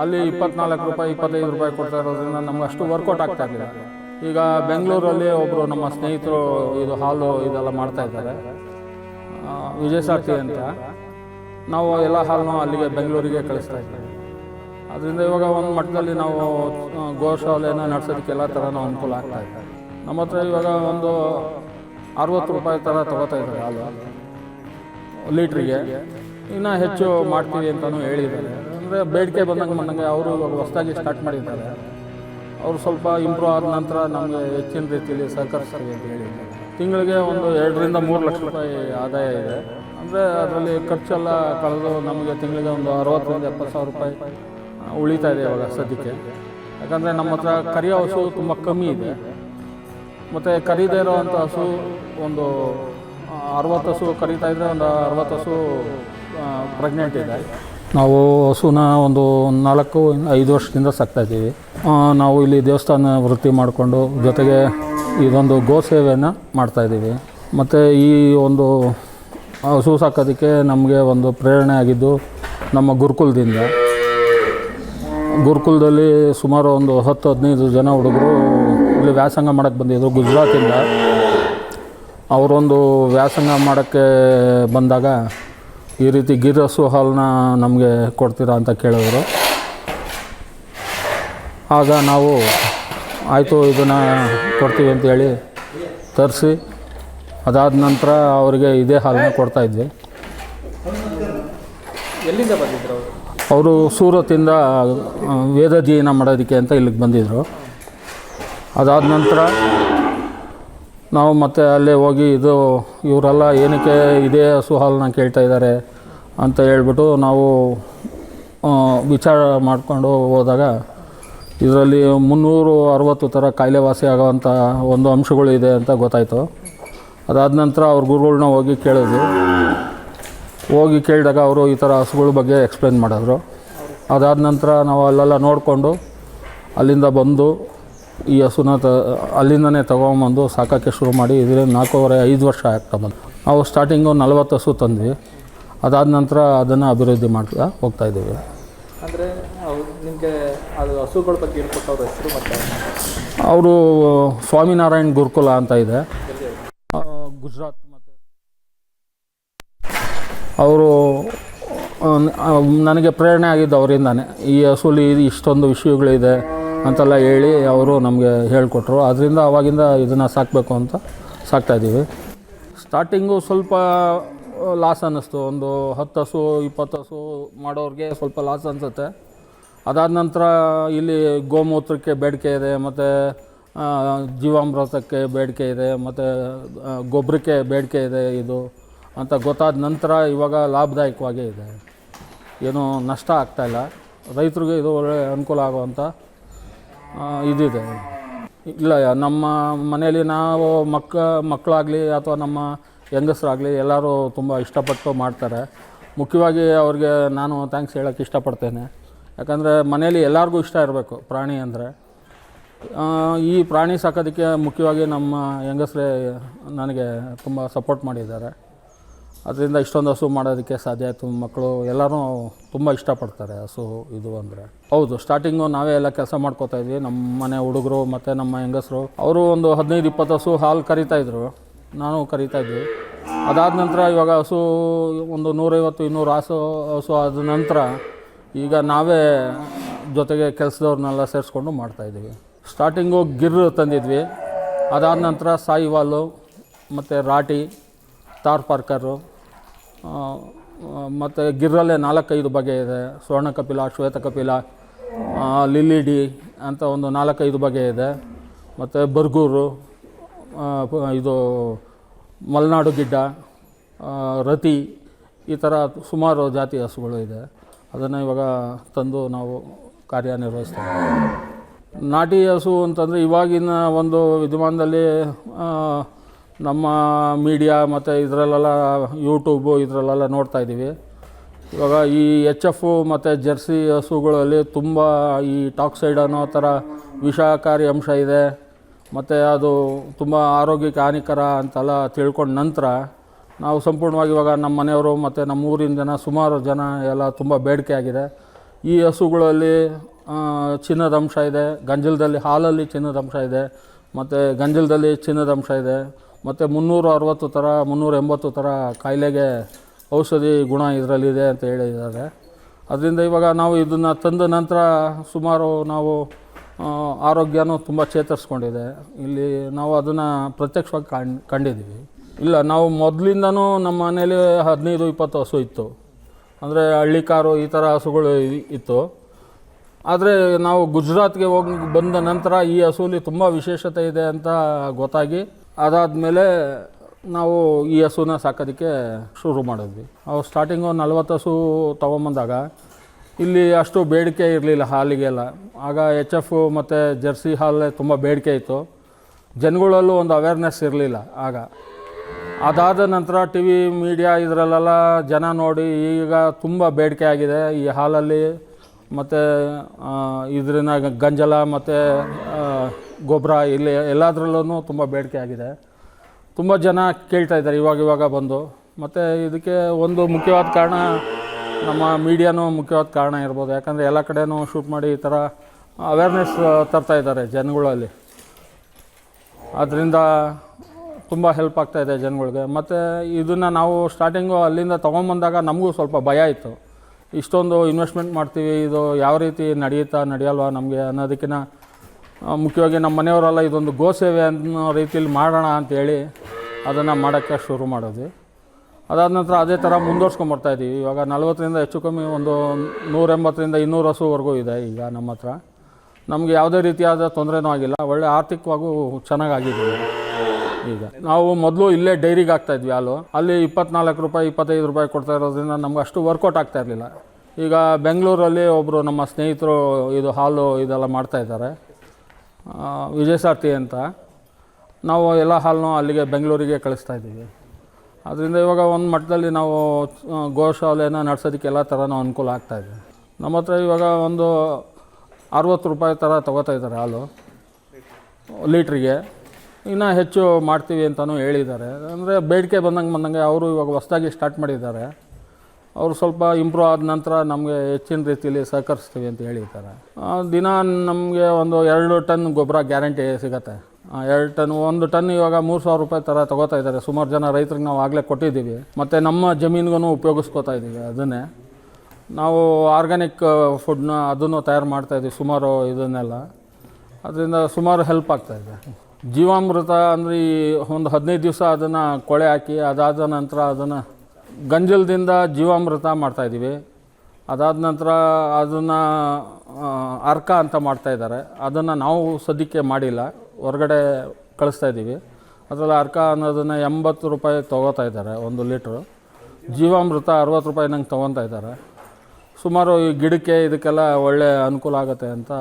ಅಲ್ಲಿ ಇಪ್ಪತ್ನಾಲ್ಕು ರೂಪಾಯಿ, ಇಪ್ಪತ್ತೈದು ರೂಪಾಯಿ ಕೊಡ್ತಾ ಇರೋದ್ರಿಂದ ನಮ್ಗೆ ಅಷ್ಟು ವರ್ಕೌಟ್ ಆಗ್ತಾ ಇರಲಿಲ್ಲ. ಈಗ ಬೆಂಗಳೂರಲ್ಲಿ ಒಬ್ಬರು ನಮ್ಮ ಸ್ನೇಹಿತರು ಇದು ಹಾಲು ಇದೆಲ್ಲ ಮಾಡ್ತಾ ಇದ್ದಾರೆ. ವಿಜಯ ಸಾರ್ಥಿ ಅಂತ. ನಾವು ಎಲ್ಲ ಹಾಲನ್ನು ಅಲ್ಲಿಗೆ ಬೆಂಗಳೂರಿಗೆ ಕಳಿಸ್ತಾ ಇದ್ದೀವಿ ಅದರಿಂದ ಇವಾಗ ಒಂದು ಮಟ್ಟದಲ್ಲಿ ನಾವು ಗೋಶಾಲೆಯನ್ನು ನಡೆಸೋದಕ್ಕೆ ಎಲ್ಲ ಥರನೂ ಅನುಕೂಲ ಆಗ್ತಾ ಇದೆ. ನಮ್ಮ ಹತ್ರ ಇವಾಗ ಒಂದು ಅರವತ್ತು ರೂಪಾಯಿ ಥರ ತಗೋತಾ ಇದ್ದಾರೆ ಹಾಲು. ಲೀಟ್ರಿಗೆ. ಇನ್ನೂ ಹೆಚ್ಚು ಮಾಡ್ತೀವಿ ಅಂತಲೂ ಹೇಳಿದ್ದಾರೆ. ಅಂದರೆ ಬೇಡಿಕೆ ಬಂದಂಗೆ ಬಂದಂಗೆ ಅವರು ಹೊಸದಾಗಿ ಸ್ಟಾರ್ಟ್ ಮಾಡಿದ್ದಾರೆ ಅವರು ಸ್ವಲ್ಪ ಇಂಪ್ರೂವ್ ಆದ ನಂತರ ನಮಗೆ ಹೆಚ್ಚಿನ ರೀತಿಯಲ್ಲಿ ಸಹಕರಿಸ್ತೀವಿ ಅಂತ ಹೇಳಿ. ತಿಂಗಳಿಗೆ ಒಂದು ಎರಡರಿಂದ ಮೂರು ಲಕ್ಷ ರೂಪಾಯಿ ಆದಾಯ ಇದೆ. ಅಂದರೆ ಅದರಲ್ಲಿ ಖರ್ಚೆಲ್ಲ ಕಳೆದು ನಮಗೆ ತಿಂಗಳಿಗೆ ಒಂದು ಅರವತ್ತರಿಂದ ಎಪ್ಪತ್ತು ಸಾವಿರ ರೂಪಾಯಿ ಉಳಿತಾ ಇದೆ ಇವಾಗ ಸದ್ಯಕ್ಕೆ. ಯಾಕಂದರೆ ನಮ್ಮ ಹತ್ರ ಕರಿಯ ಹಸು ತುಂಬ ಕಮ್ಮಿ ಇದೆ. ಮತ್ತು ಕರೀದೇ ಇರೋವಂಥ ಹಸು ಒಂದು ಅರವತ್ತು ಹಸು ಕರೀತಾ ಇದ್ದರೆ ಒಂದು ಅರವತ್ತು ಹಸು ಪ್ರೆಗ್ನೆಂಟ್ ಇದೆ. ನಾವು ಹಸುನ ಒಂದು ನಾಲ್ಕು ಐದು ವರ್ಷದಿಂದ ಸಾಕ್ತಾ ಇದ್ದೀವಿ. ಆ, ನಾವು ಇಲ್ಲಿ ದೇವಸ್ಥಾನ ವೃತ್ತಿ ಮಾಡಿಕೊಂಡು ಜೊತೆಗೆ ಇದೊಂದು ಗೋ ಸೇವೆಯನ್ನು ಮಾಡ್ತಾಯಿದ್ದೀವಿ ಮತ್ತು ಈ ಒಂದು ಹಸು ಸಾಕೋದಕ್ಕೆ ನಮಗೆ ಒಂದು ಪ್ರೇರಣೆ ಆಗಿದ್ದು ನಮ್ಮ ಗುರುಕುಲದಿಂದ. ಗುರುಕುಲದಲ್ಲಿ ಸುಮಾರು ಒಂದು ಹತ್ತು ಹದಿನೈದು ಜನ ಹುಡುಗರು ಇಲ್ಲಿ ವ್ಯಾಸಂಗ ಮಾಡೋಕ್ಕೆ ಬಂದಿದ್ದರು ಗುಜರಾತಿಂದ. ಅವರೊಂದು ವ್ಯಾಸಂಗ ಮಾಡೋಕ್ಕೆ ಬಂದಾಗ ಈ ರೀತಿ ಗಿರಸು ಹಾಲನ್ನ ನಮಗೆ ಕೊಡ್ತೀರಾ ಅಂತ ಕೇಳಿದ್ರು. ಆಗ ನಾವು ಆಯಿತು ಇದನ್ನು ಕೊಡ್ತೀವಿ ಅಂತೇಳಿ ತರಿಸಿ ಅದಾದ ನಂತರ ಅವರಿಗೆ ಇದೇ ಹಾಲನ್ನ ಕೊಡ್ತಾಯಿದ್ವಿ ಎಲ್ಲಿಂದ ಬಂದಿದ್ರು ಅವರು? ಸೂರತ್ತಿಂದ ವೇದ ಮಾಡೋದಕ್ಕೆ ಅಂತ ಇಲ್ಲಿಗೆ ಬಂದಿದ್ದರು ಅದಾದ ನಂತರ ನಾವು ಮತ್ತೆ ಅಲ್ಲೇ ಹೋಗಿ ಇದು ಇವರೆಲ್ಲ ಏನಕ್ಕೆ ಇದೇ ಹಸು ಹಾಲನ್ನ ಕೇಳ್ತಾ ಇದ್ದಾರೆ ಅಂತ ಹೇಳ್ಬಿಟ್ಟು ನಾವು ವಿಚಾರ ಮಾಡಿಕೊಂಡು ಹೋದಾಗ ಇದರಲ್ಲಿ ಮುನ್ನೂರು ಅರವತ್ತು ಥರ ಕಾಯಿಲೆ ವಾಸಿ ಆಗೋವಂಥ ಒಂದು ಅಂಶಗಳು ಇದೆ ಅಂತ ಗೊತ್ತಾಯಿತು. ಅದಾದ ನಂತರ ಅವ್ರ ಗುರುಗಳ್ನ ಹೋಗಿ ಕೇಳಿದ್ವಿ. ಹೋಗಿ ಕೇಳಿದಾಗ ಅವರು ಈ ಥರ ಹಸುಗಳ ಬಗ್ಗೆ ಎಕ್ಸ್ಪ್ಲೇನ್ ಮಾಡಿದ್ರು. ಅದಾದ ನಂತರ ನಾವು ಅಲ್ಲೆಲ್ಲ ನೋಡಿಕೊಂಡು ಅಲ್ಲಿಂದ ಬಂದು ಈ ಹಸುನ ತ ಅಲ್ಲಿಂದನೇ ತೊಗೊಂಬಂದು ಸಾಕೋಕ್ಕೆ ಶುರು ಮಾಡಿ ಇದರಿಂದ ನಾಲ್ಕೂವರೆ ಐದು ವರ್ಷ ಆಗ್ತಾ ಬಂದು ನಾವು ಸ್ಟಾರ್ಟಿಂಗು ನಲ್ವತ್ತು ಹಸು ತಂದ್ವಿ. ಅದಾದ ನಂತರ ಅದನ್ನು ಅಭಿವೃದ್ಧಿ ಮಾಡ್ತಾ ಹೋಗ್ತಾ ಇದ್ದೀವಿ. ಅಂದರೆ ನಿಮಗೆ ಅದು ಹಸುಗಳ ಬಗ್ಗೆ ಹೇಳ್ಕೊಟ್ಟು ಅವ್ರ ಹೆಸರು ಮತ್ತೆ? ಅವರು ಸ್ವಾಮಿನಾರಾಯಣ್ ಗುರುಕುಲ ಅಂತ ಇದೆ. ಗುಜರಾತ್ ಮತ್ತು. ಅವರು ನನಗೆ ಪ್ರೇರಣೆ ಆಗಿದ್ದು ಅವರಿಂದಾನೆ. ಈ ಹಸುಲಿ ಇಷ್ಟೊಂದು ವಿಷಯಗಳಿದೆ. ಅಂತೆಲ್ಲ ಹೇಳಿ ಅವರು ನಮಗೆ ಹೇಳಿಕೊಟ್ರು. ಅದರಿಂದ ಅವಾಗಿಂದ ಇದನ್ನು ಸಾಕಬೇಕು ಅಂತ ಸಾಕ್ತಾಯಿದ್ದೀವಿ ಸ್ಟಾರ್ಟಿಂಗು ಸ್ವಲ್ಪ ಲಾಸ್ ಅನ್ನಿಸ್ತು. ಒಂದು ಹತ್ತು ಹಸು, ಇಪ್ಪತ್ತು ಹಸು ಮಾಡೋರಿಗೆ ಸ್ವಲ್ಪ ಲಾಸ್ ಅನಿಸುತ್ತೆ. ಅದಾದ ನಂತರ ಇಲ್ಲಿ ಗೋಮೂತ್ರಕ್ಕೆ ಬೇಡಿಕೆ ಇದೆ, ಮತ್ತು ಜೀವಾಮೃತಕ್ಕೆ ಬೇಡಿಕೆ ಇದೆ, ಮತ್ತು ಗೊಬ್ಬರಕ್ಕೆ ಬೇಡಿಕೆ ಇದೆ ಇದು ಅಂತ ಗೊತ್ತಾದ ನಂತರ ಇವಾಗ ಲಾಭದಾಯಕವಾಗೇ ಇದೆ. ಏನೂ ನಷ್ಟ ಆಗ್ತಾಯಿಲ್ಲ ರೈತರಿಗೆ ಇದು ಒಳ್ಳೆ ಅನುಕೂಲ ಆಗುವಂಥ ಇದಿದೆ. ಇಲ್ಲ ನಮ್ಮ ಮನೆಯಲ್ಲಿ ನಾವು ಮಕ್ಕ, ಮಕ್ಕಳಾಗಲಿ ಅಥವಾ ನಮ್ಮ ಹೆಂಗಸರಾಗಲಿ ಎಲ್ಲರೂ ತುಂಬ ಇಷ್ಟಪಟ್ಟು ಮಾಡ್ತಾರೆ. ಮುಖ್ಯವಾಗಿ ಅವ್ರಿಗೆ ನಾನು ಥ್ಯಾಂಕ್ಸ್ ಹೇಳೋಕ್ಕೆ ಇಷ್ಟಪಡ್ತೇನೆ. ಯಾಕಂದರೆ ಮನೆಯಲ್ಲಿ ಎಲ್ಲರಿಗೂ ಇಷ್ಟ ಇರಬೇಕು ಪ್ರಾಣಿ ಅಂದರೆ. ಈ ಪ್ರಾಣಿ ಸಾಕೋದಕ್ಕೆ ಮುಖ್ಯವಾಗಿ ನಮ್ಮ ಹೆಂಗಸರೇ ನನಗೆ ತುಂಬ ಸಪೋರ್ಟ್ ಮಾಡಿದ್ದಾರೆ. ಅದರಿಂದ ಇಷ್ಟೊಂದು ಹಸು ಮಾಡೋದಕ್ಕೆ ಸಾಧ್ಯ ಆಯಿತು. ಮಕ್ಕಳು ಎಲ್ಲರೂ ತುಂಬ ಇಷ್ಟಪಡ್ತಾರೆ ಹಸು ಇದು ಅಂದರೆ. ಹೌದು ಸ್ಟಾರ್ಟಿಂಗು ನಾವೇ ಎಲ್ಲ ಕೆಲಸ ಮಾಡ್ಕೋತಾ ಇದ್ವಿ. ನಮ್ಮ ಮನೆ ಹುಡುಗರು ಮತ್ತು ನಮ್ಮ ಹೆಂಗಸರು. ಅವರು ಒಂದು ಹದಿನೈದು, ಇಪ್ಪತ್ತು ಹಸು ಹಾಲು ಕರಿತಾಯಿದ್ರು ನಾನು ಕರಿತಾಯಿದ್ವಿ ಅದಾದ ನಂತರ ಇವಾಗ ಹಸು ಒಂದು ನೂರೈವತ್ತು, ಇನ್ನೂರು ಹಸು ಹಸು ಆದ ನಂತರ ಈಗ ನಾವೇ ಜೊತೆಗೆ ಕೆಲಸದವ್ರನ್ನೆಲ್ಲ ಸೇರಿಸ್ಕೊಂಡು ಮಾಡ್ತಾಯಿದ್ದೀವಿ ಸ್ಟಾರ್ಟಿಂಗು ಗಿರ್ ತಂದಿದ್ವಿ. ಅದಾದ ನಂತರ ಸಾಯಿವಾಲು ಮತ್ತು ರಾಟಿ, ತಾರ್ ಪಾರ್ಕರು ಮತ್ತು ಗಿರ್ರಲ್ಲೇ ನಾಲ್ಕೈದು ಬಗೆ ಇದೆ. ಸ್ವರ್ಣ ಕಪಿಲ ಶ್ವೇತ ಕಪಿಲ ಲಿಲಿಡಿ ಅಂತ ಒಂದು ನಾಲ್ಕೈದು ಬಗೆ ಇದೆ. ಮತ್ತು ಬರ್ಗೂರು ಇದು ಮಲೆನಾಡು ಗಿಡ್ಡ ರತಿ, ಈ ಥರ ಸುಮಾರು ಜಾತಿ ಹಸುಗಳು ಇದೆ. ಅದನ್ನು ಇವಾಗ ತಂದು ನಾವು ಕಾರ್ಯನಿರ್ವಹಿಸ್ತೇವೆ. ನಾಟಿ ಹಸು ಅಂತಂದರೆ ಇವಾಗಿನ ಒಂದು ವಿದ್ಯಮಾನದಲ್ಲಿ ನಮ್ಮ ಮೀಡಿಯಾ ಮತ್ತು ಇದರಲ್ಲೆಲ್ಲ ಯೂಟ್ಯೂಬು ಇದರಲ್ಲೆಲ್ಲ ನೋಡ್ತಾ ಇದ್ದೀವಿ. ಇವಾಗ ಈ ಎಚ್ ಎಫು ಮತ್ತು ಜರ್ಸಿ ಹಸುಗಳಲ್ಲಿ ತುಂಬ ಈ ಟಾಕ್ಸೈಡ್ ಅನ್ನೋ ಥರ ವಿಷಕಾರಿ ಅಂಶ ಇದೆ. ಮತ್ತು ಅದು ತುಂಬ ಆರೋಗ್ಯಕ್ಕೆ ಹಾನಿಕರ ಅಂತೆಲ್ಲ ತಿಳ್ಕೊಂಡ ನಂತರ ನಾವು ಸಂಪೂರ್ಣವಾಗಿ ಇವಾಗ ನಮ್ಮ ಮನೆಯವರು ಮತ್ತು ನಮ್ಮ ಊರಿನ ಜನ ಸುಮಾರು ಜನ ಎಲ್ಲ ತುಂಬ ಬೇಡಿಕೆ ಆಗಿದೆ. ಈ ಹಸುಗಳಲ್ಲಿ ಚಿನ್ನದ ಅಂಶ ಇದೆ. ಗಂಜಲದಲ್ಲಿ ಹಾಲಲ್ಲಿ ಚಿನ್ನದ ಅಂಶ ಇದೆ. ಮತ್ತು ಗಂಜಲದಲ್ಲಿ ಚಿನ್ನದ ಅಂಶ ಇದೆ. ಮತ್ತು ಮುನ್ನೂರ ಅರವತ್ತು ಥರ ಮುನ್ನೂರ ಎಂಬತ್ತು ಥರ ಕಾಯಿಲೆಗೆ ಔಷಧಿ ಗುಣ ಇದರಲ್ಲಿದೆ ಅಂತ ಹೇಳಿದ್ದಾರೆ. ಅದರಿಂದ ಇವಾಗ ನಾವು ಇದನ್ನು ತಂದ ನಂತರ ಸುಮಾರು ನಾವು ಆರೋಗ್ಯನೂ ತುಂಬ ಚೇತರಿಸ್ಕೊಂಡಿದೆ. ಇಲ್ಲಿ ನಾವು ಅದನ್ನು ಪ್ರತ್ಯಕ್ಷವಾಗಿ ಕಂಡು ಕಂಡಿದ್ದೀವಿ. ಇಲ್ಲ, ನಾವು ಮೊದಲಿಂದನೂ ನಮ್ಮ ಮನೇಲಿ ಹದಿನೈದು, ಇಪ್ಪತ್ತು ಹಸು ಇತ್ತು. ಅಂದರೆ ಹಳ್ಳಿ ಕಾರು ಈ ಥರ ಹಸುಗಳು ಇತ್ತು. ಆದರೆ ನಾವು ಗುಜರಾತ್ಗೆ ಹೋಗಿ ಬಂದ ನಂತರ ಈ ಹಸುಲಿ ತುಂಬ ವಿಶೇಷತೆ ಇದೆ ಅಂತ ಗೊತ್ತಾಗಿ ಅದಾದಮೇಲೆ ನಾವು ಈ ಹಸುನ ಸಾಕೋದಕ್ಕೆ ಶುರು ಮಾಡಿದ್ವಿ. ಅವು ಸ್ಟಾರ್ಟಿಂಗು ನಲ್ವತ್ತು ಹಸು ತೊಗೊಂಬಂದಾಗ ಇಲ್ಲಿ ಅಷ್ಟು ಬೇಡಿಕೆ ಇರಲಿಲ್ಲ ಹಾಲಿಗೆಲ್ಲ. ಆಗ ಎಚ್ ಎಫ್ ಮತ್ತು ಜರ್ಸಿ ಹಾಲೇ ತುಂಬ ಬೇಡಿಕೆ ಇತ್ತು. ಜನಗಳಲ್ಲೂ ಒಂದು ಅವೇರ್ನೆಸ್ ಇರಲಿಲ್ಲ ಆಗ. ಅದಾದ ನಂತರ ಟಿ ವಿ ಮೀಡಿಯಾ ಇದರಲ್ಲೆಲ್ಲ ಜನ ನೋಡಿ ಈಗ ತುಂಬ ಬೇಡಿಕೆ ಆಗಿದೆ. ಈ ಹಾಲಲ್ಲಿ ಮತ್ತು ಇದರಿಂದ ಗಂಜಲ ಮತ್ತು ಗೊಬ್ಬರ ಇಲ್ಲಿ ಎಲ್ಲದರಲ್ಲೂ ತುಂಬ ಬೇಡಿಕೆ ಆಗಿದೆ. ತುಂಬ ಜನ ಕೇಳ್ತಾ ಇದ್ದಾರೆ ಇವಾಗ ಇವಾಗ ಬಂದು. ಮತ್ತು ಇದಕ್ಕೆ ಒಂದು ಮುಖ್ಯವಾದ ಕಾರಣ ನಮ್ಮ ಮೀಡಿಯಾನೂ ಮುಖ್ಯವಾದ ಕಾರಣ ಇರ್ಬೋದು. ಯಾಕಂದರೆ ಎಲ್ಲ ಕಡೆನೂ ಶೂಟ್ ಮಾಡಿ ಈ ಥರ ಅವೇರ್ನೆಸ್ ತರ್ತಾ ಇದ್ದಾರೆ ಜನಗಳಲ್ಲಿ. ಅದರಿಂದ ತುಂಬ ಹೆಲ್ಪ್ ಆಗ್ತಾ ಇದೆ ಜನಗಳಿಗೆ. ಮತ್ತು ಇದನ್ನು ನಾವು ಸ್ಟಾರ್ಟಿಂಗು ಅಲ್ಲಿಂದ ತೊಗೊಂಬಂದಾಗ ನಮಗೂ ಸ್ವಲ್ಪ ಭಯ ಇತ್ತು. ಇಷ್ಟೊಂದು ಇನ್ವೆಸ್ಟ್ಮೆಂಟ್ ಮಾಡ್ತೀವಿ, ಇದು ಯಾವ ರೀತಿ ನಡೆಯುತ್ತಾ ನಡೆಯಲ್ವಾ ನಮಗೆ ಅನ್ನೋದಕ್ಕಿಂತ ಮುಖ್ಯವಾಗಿ ನಮ್ಮ ಮನೆಯವರೆಲ್ಲ ಇದೊಂದು ಗೋ ಸೇವೆ ಅನ್ನೋ ರೀತಿಯಲ್ಲಿ ಮಾಡೋಣ ಅಂತೇಳಿ ಅದನ್ನು ಮಾಡೋಕ್ಕೆ ಶುರು ಮಾಡಿದ್ವಿ ಅದಾದ ನಂತರ ಅದೇ ಥರ ಮುಂದುವರ್ಸ್ಕೊಂಬರ್ತಾ ಇದ್ದೀವಿ. ಇವಾಗ ನಲ್ವತ್ತರಿಂದ ಹೆಚ್ಚು ಕಮ್ಮಿ ಒಂದು ನೂರೆಂಬತ್ತರಿಂದ ಇನ್ನೂರು ಹಸುವರೆಗೂ ಇದೆ ಈಗ ನಮ್ಮ ಹತ್ರ. ನಮಗೆ ಯಾವುದೇ ರೀತಿಯಾದ ತೊಂದರೆನೂ ಆಗಿಲ್ಲ. ಒಳ್ಳೆ ಆರ್ಥಿಕವಾಗೂ ಚೆನ್ನಾಗಾಗಿದ್ದೀವಿ ಈಗ. ನಾವು ಮೊದಲು ಇಲ್ಲೇ ಡೈರಿಗೆ ಹಾಕ್ತಾ ಇದ್ವಿ ಹಾಲು. ಅಲ್ಲಿ ಇಪ್ಪತ್ನಾಲ್ಕು ರೂಪಾಯಿ ಇಪ್ಪತ್ತೈದು ರೂಪಾಯಿ ಕೊಡ್ತಾ ಇರೋದ್ರಿಂದ ನಮ್ಗೆ ಅಷ್ಟು ವರ್ಕೌಟ್ ಆಗ್ತಾ ಇರಲಿಲ್ಲ. ಈಗ ಬೆಂಗಳೂರಲ್ಲಿ ಒಬ್ಬರು ನಮ್ಮ ಸ್ನೇಹಿತರು ಇದು ಹಾಲು ಇದೆಲ್ಲ ಮಾಡ್ತಾ ಇದ್ದಾರೆ. ಆ, ವಿಜಯ್ ಸಾರ್ತಿ ಅಂತ ನಾವು ಎಲ್ಲ ಹಾಲನ್ನು ಅಲ್ಲಿಗೆ ಬೆಂಗಳೂರಿಗೆ ಕಳಿಸ್ತಾ ಇದ್ದೀವಿ. ಅದರಿಂದ ಇವಾಗ ಒಂದು ಮಟ್ಟದಲ್ಲಿ ನಾವು ಗೋಶಾಲೆಯನ್ನು ನಡೆಸೋದಕ್ಕೆ ಎಲ್ಲ ಥರನೂ ಅನುಕೂಲ ಆಗ್ತಾ ಇದೆ. ನಮ್ಮ ಹತ್ರ ಇವಾಗ ಒಂದು ಅರವತ್ತು ರೂಪಾಯಿ ಥರ ತೊಗೋತಾ ಇದ್ದಾರೆ ಹಾಲು. ಲೀಟ್ರಿಗೆ. ಇನ್ನು ಹೆಚ್ಚು ಮಾಡ್ತೀವಿ ಅಂತಲೂ ಹೇಳಿದ್ದಾರೆ. ಅಂದರೆ ಬೇಡಿಕೆ ಬಂದಂಗೆ ಬಂದಂಗೆ ಅವರು ಇವಾಗ ಹೊಸ್ದಾಗಿ ಸ್ಟಾರ್ಟ್ ಮಾಡಿದ್ದಾರೆ. ಅವರು ಸ್ವಲ್ಪ ಇಂಪ್ರೂವ್ ಆದ ನಂತರ ನಮಗೆ ಹೆಚ್ಚಿನ ರೀತಿಯಲ್ಲಿ ಸಹಕರಿಸ್ತೀವಿ ಅಂತ ಹೇಳಿದ್ದಾರೆ. ದಿನ ನಮಗೆ ಒಂದು ಎರಡು ಟನ್ ಗೊಬ್ಬರ ಗ್ಯಾರಂಟಿ ಸಿಗತ್ತೆ. ಎರಡು ಟನ್, ಒಂದು ಟನ್ ಇವಾಗ ಮೂರು ಸಾವಿರ ರೂಪಾಯಿ ಥರ ತೊಗೋತಾ ಇದ್ದಾರೆ. ಸುಮಾರು ಜನ ರೈತರಿಗೆ ನಾವು ಆಗಲೇ ಕೊಟ್ಟಿದ್ದೀವಿ. ಮತ್ತು ನಮ್ಮ ಜಮೀನಿಗೂ ಉಪಯೋಗಿಸ್ಕೋತಾ ಇದ್ದೀವಿ ಅದನ್ನೇ. ನಾವು ಆರ್ಗ್ಯಾನಿಕ್ ಫುಡ್ನ ಅದನ್ನು ತಯಾರು ಮಾಡ್ತಾಯಿದ್ದೀವಿ ಸುಮಾರು ಇದನ್ನೆಲ್ಲ. ಅದರಿಂದ ಸುಮಾರು ಹೆಲ್ಪ್ ಆಗ್ತಾಯಿದೆ ಜೀವಾಮೃತ ಅಂದರೆ ಈ ಒಂದು ಹದಿನೈದು ದಿವಸ ಅದನ್ನು ಕೊಳೆ ಹಾಕಿ ಅದಾದ ನಂತರ ಅದನ್ನು ಗಂಜಲದಿಂದ ಜೀವಾಮೃತ ಮಾಡ್ತಾಯಿದ್ದೀವಿ ಅದಾದ ನಂತರ ಅದನ್ನು ಅರ್ಕ ಅಂತ ಮಾಡ್ತಾಯಿದ್ದಾರೆ ಅದನ್ನು ನಾವು ಸದ್ಯಕ್ಕೆ ಮಾಡಿಲ್ಲ. ಹೊರಗಡೆ ಕಳಿಸ್ತಾ ಇದ್ದೀವಿ. ಅದರಲ್ಲಿ ಅರ್ಕ ಅನ್ನೋದನ್ನು ಎಂಬತ್ತು ರೂಪಾಯಿ ತೊಗೋತಾ ಇದ್ದಾರೆ ಒಂದು ಲೀಟ್ರು. ಜೀವಾಮೃತ ಅರವತ್ತು ರೂಪಾಯಿ ನಂಗೆ ತೊಗೊತಾ ಇದ್ದಾರೆ. ಸುಮಾರು ಈ ಗಿಡಕ್ಕೆ ಇದಕ್ಕೆಲ್ಲ ಒಳ್ಳೆ ಅನುಕೂಲ ಆಗುತ್ತೆ ಅಂತ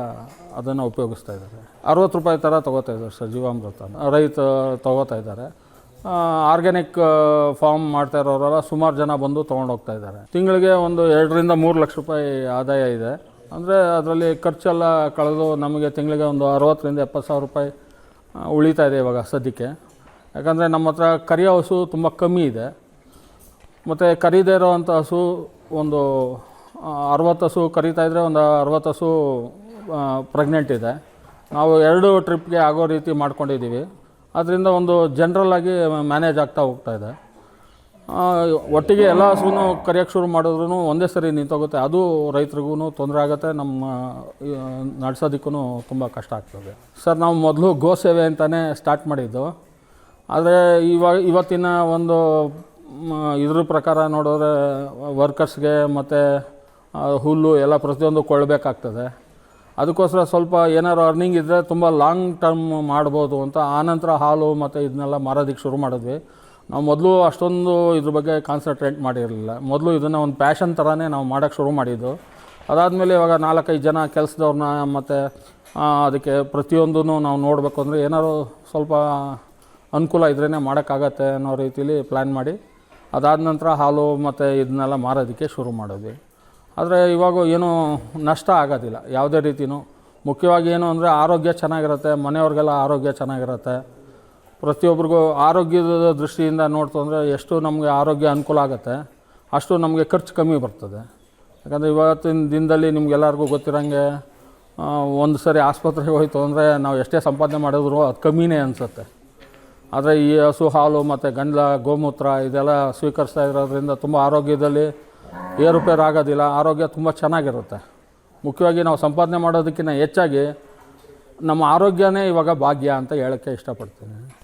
ಅದನ್ನು ಉಪಯೋಗಿಸ್ತಾ ಇದ್ದಾರೆ. ಅರವತ್ತು ರೂಪಾಯಿ ಥರ ತೊಗೋತಾ ಇದ್ದಾರೆ ಸರ್ ಜೀವಾಮೃತ ರೈತ ತೊಗೋತಾ ಇದ್ದಾರೆ. ಆರ್ಗ್ಯಾನಿಕ್ ಫಾರ್ಮ್ ಮಾಡ್ತಾ ಇರೋರೆಲ್ಲ ಸುಮಾರು ಜನ ಬಂದು ತೊಗೊಂಡೋಗ್ತಾ ಇದ್ದಾರೆ. ತಿಂಗಳಿಗೆ ಒಂದು ಎರಡರಿಂದ ಮೂರು ಲಕ್ಷ ರೂಪಾಯಿ ಆದಾಯ ಇದೆ. ಅಂದರೆ ಅದರಲ್ಲಿ ಖರ್ಚೆಲ್ಲ ಕಳೆದು ನಮಗೆ ತಿಂಗಳಿಗೆ ಒಂದು ಅರವತ್ತರಿಂದ ಎಪ್ಪತ್ತು ಸಾವಿರ ರೂಪಾಯಿ ಉಳಿತಾ ಇದೆ ಇವಾಗ ಸದ್ಯಕ್ಕೆ. ಯಾಕಂದರೆ ನಮ್ಮ ಹತ್ರ ಕರಿಯ ಹಸು ತುಂಬ ಕಮ್ಮಿ ಇದೆ. ಮತ್ತು ಕರೀದೇ ಇರೋವಂಥ ಹಸು ಒಂದು ಅರವತ್ತು ಹಸು ಕರೀತಾ ಇದ್ದರೆ ಒಂದು ಅರವತ್ತು ಹಸು ಪ್ರೆಗ್ನೆಂಟ್ ಇದೆ. ನಾವು ಎರಡು ಟ್ರಿಪ್ಗೆ ಆಗೋ ರೀತಿ ಮಾಡ್ಕೊಂಡಿದ್ದೀವಿ. ಅದರಿಂದ ಒಂದು ಜನ್ರಲ್ಲಾಗಿ ಮ್ಯಾನೇಜ್ ಆಗ್ತಾ ಹೋಗ್ತಾ ಇದೆ. ಒಟ್ಟಿಗೆ ಎಲ್ಲ ಹಸುನು ಕರೆಯೋಕ್ಕೆ ಶುರು ಮಾಡಿದ್ರೂ ಒಂದೇ ಸರಿ ನಿಂತೋಗುತ್ತೆ. ಅದು ರೈತರಿಗೂ ತೊಂದರೆ ಆಗುತ್ತೆ. ನಮ್ಮ ನಡ್ಸೋದಕ್ಕೂ ತುಂಬ ಕಷ್ಟ ಆಗ್ತದೆ. ಸರ್, ನಾವು ಮೊದಲು ಗೋ ಸೇವೆ ಅಂತಲೇ ಸ್ಟಾರ್ಟ್ ಮಾಡಿದ್ದು. ಆದರೆ ಇವಾಗ, ಇವತ್ತಿನ ಒಂದು ಇದ್ರ ಪ್ರಕಾರ ನೋಡಿದ್ರೆ ವರ್ಕರ್ಸ್ಗೆ ಮತ್ತು ಹುಲ್ಲು ಎಲ್ಲ ಪ್ರತಿಯೊಂದು ಕೊಡಬೇಕಾಗ್ತದೆ. ಅದಕ್ಕೋಸ್ಕರ ಸ್ವಲ್ಪ ಏನಾರು ಅರ್ನಿಂಗ್ ಇದ್ದರೆ ತುಂಬ ಲಾಂಗ್ ಟರ್ಮ್ ಮಾಡ್ಬೋದು ಅಂತ ಆನಂತರ ಹಾಲು ಮತ್ತು ಇದನ್ನೆಲ್ಲ ಮಾರೋದಕ್ಕೆ ಶುರು ಮಾಡಿದ್ವಿ. ನಾವು ಮೊದಲು ಅಷ್ಟೊಂದು ಇದ್ರ ಬಗ್ಗೆ ಕಾನ್ಸಂಟ್ರೇಟ್ ಮಾಡಿರಲಿಲ್ಲ. ಮೊದಲು ಇದನ್ನು ಒಂದು ಪ್ಯಾಷನ್ ಥರನೇ ನಾವು ಮಾಡೋಕ್ಕೆ ಶುರು ಮಾಡಿದ್ದು. ಅದಾದಮೇಲೆ ಇವಾಗ ನಾಲ್ಕೈದು ಜನ ಕೆಲಸದವ್ರನ್ನ ಮತ್ತು ಅದಕ್ಕೆ ಪ್ರತಿಯೊಂದೂ ನಾವು ನೋಡಬೇಕು ಅಂದರೆ ಏನಾದ್ರು ಸ್ವಲ್ಪ ಅನುಕೂಲ ಇದ್ರೇ ಮಾಡೋಕ್ಕಾಗತ್ತೆ ಅನ್ನೋ ರೀತಿಲಿ ಪ್ಲ್ಯಾನ್ ಮಾಡಿ, ಅದಾದ ನಂತರ ಹಾಲು ಮತ್ತು ಇದನ್ನೆಲ್ಲ ಮಾರೋದಕ್ಕೆ ಶುರು ಮಾಡಿದ್ವಿ. ಆದರೆ ಇವಾಗ ಏನೂ ನಷ್ಟ ಆಗೋದಿಲ್ಲ. ಯಾವುದೇ ರೀತಿಯೂ ಮುಖ್ಯವಾಗಿ ಏನು ಅಂದರೆ ಆರೋಗ್ಯ ಚೆನ್ನಾಗಿರುತ್ತೆ, ಮನೆಯವ್ರಿಗೆಲ್ಲ ಆರೋಗ್ಯ ಚೆನ್ನಾಗಿರುತ್ತೆ. ಪ್ರತಿಯೊಬ್ಬರಿಗೂ ಆರೋಗ್ಯದ ದೃಷ್ಟಿಯಿಂದ ನೋಡ್ತು ಅಂದರೆ ಎಷ್ಟು ನಮಗೆ ಆರೋಗ್ಯ ಅನುಕೂಲ ಆಗುತ್ತೆ, ಅಷ್ಟು ನಮಗೆ ಖರ್ಚು ಕಮ್ಮಿ ಬರ್ತದೆ. ಯಾಕಂದರೆ ಇವತ್ತಿನ ದಿನದಲ್ಲಿ ನಿಮಗೆಲ್ಲರಿಗೂ ಗೊತ್ತಿರೋಂಗೆ ಒಂದು ಸರಿ ಆಸ್ಪತ್ರೆಗೆ ಹೋಯಿತು ಅಂದರೆ ನಾವು ಎಷ್ಟೇ ಸಂಪಾದನೆ ಮಾಡಿದ್ರು ಅದು ಕಮ್ಮಿನೇ ಅನಿಸುತ್ತೆ. ಆದರೆ ಈ ಹಸು, ಹಾಲು ಮತ್ತು ಗಂಡ್ಲ, ಗೋಮೂತ್ರ ಇದೆಲ್ಲ ಸ್ವೀಕರಿಸ್ತಾ ಇರೋದ್ರಿಂದ ತುಂಬ ಆರೋಗ್ಯದಲ್ಲಿ ಏರುಪೇರು ಆಗೋದಿಲ್ಲ, ಆರೋಗ್ಯ ತುಂಬ ಚೆನ್ನಾಗಿರುತ್ತೆ. ಮುಖ್ಯವಾಗಿ ನಾವು ಸಂಪಾದನೆ ಮಾಡೋದಕ್ಕಿಂತ ಹೆಚ್ಚಾಗಿ ನಮ್ಮ ಆರೋಗ್ಯನೇ ಇವಾಗ ಭಾಗ್ಯ ಅಂತ ಹೇಳೋಕ್ಕೆ ಇಷ್ಟಪಡ್ತೀನಿ.